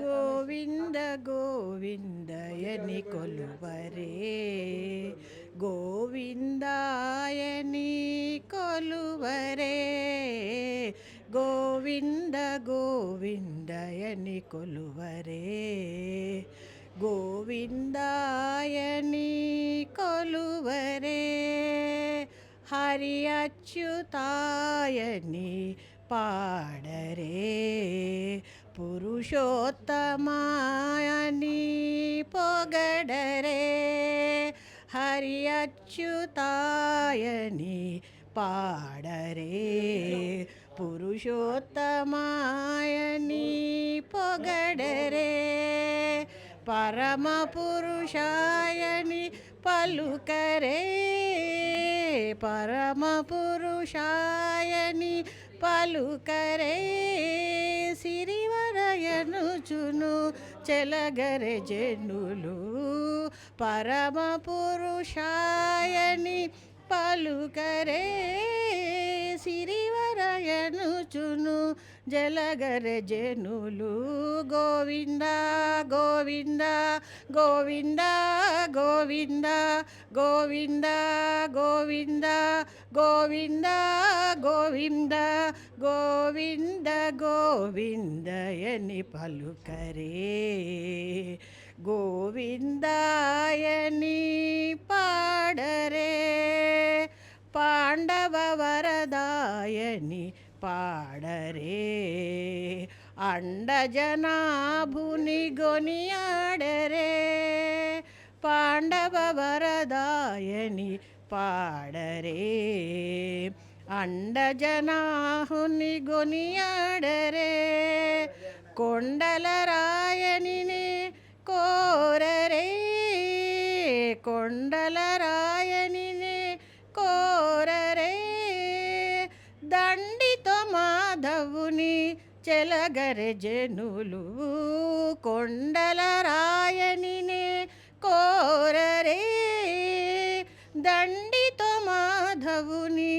గోవింద గోవిందయని కొలువరే గోవిందాయని కొలువరే గోవింద గోవిందయని కొలువరే గోవిందాయని కొలువరే హరి అచ్యుతాయని பாடரே புருஷோத்தமாயி புகடரே ஹரி அச்சுதாயனி பாடரே புருஷோத்தமாயனி புகடரே பரமபுருஷாயனி పలుకరే పరమ పురుషాయని పలుకరే సిరివరయనుచును చెలగరే జనులు పరమ పురుషాయని పలుకరే సిరివరయనుచును జలగరె జనులు. గోవింద గోవింద గోవింద గోవింద గోవింద గోవింద గోవింద గోవింద గోవింద గోవిందయని పలుకరే. గోవిందాయని ప పాడరే అండజనాభుని గొనియాడరే పాండవ వరదాయని పాడరే అండజనాహుని గొనియాడరే కొండల రాయనిని కోరరే కొండల రాయనిని మాధవుని కొండల రాయనినే కోరరే. దండితో మాధవుని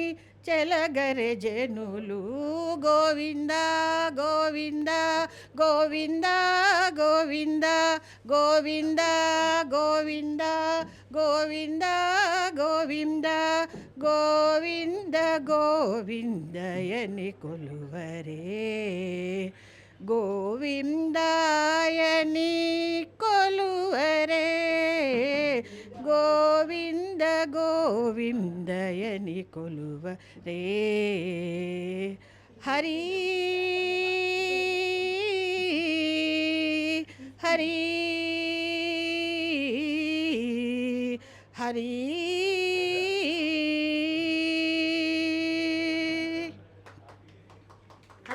చెలగరెజనులు గోవింద గోవింద గోవింద గోవింద గోవింద గోవింద గోవింద గోవింద గోవింద గోవిందయని కొలువరే. ഗോവിന്ദായണി കൊലുവരേ ഗോവിന്ദ ഗോവിന്ദയനി കൊലുവരേ ഹരി ഹരി ഹരി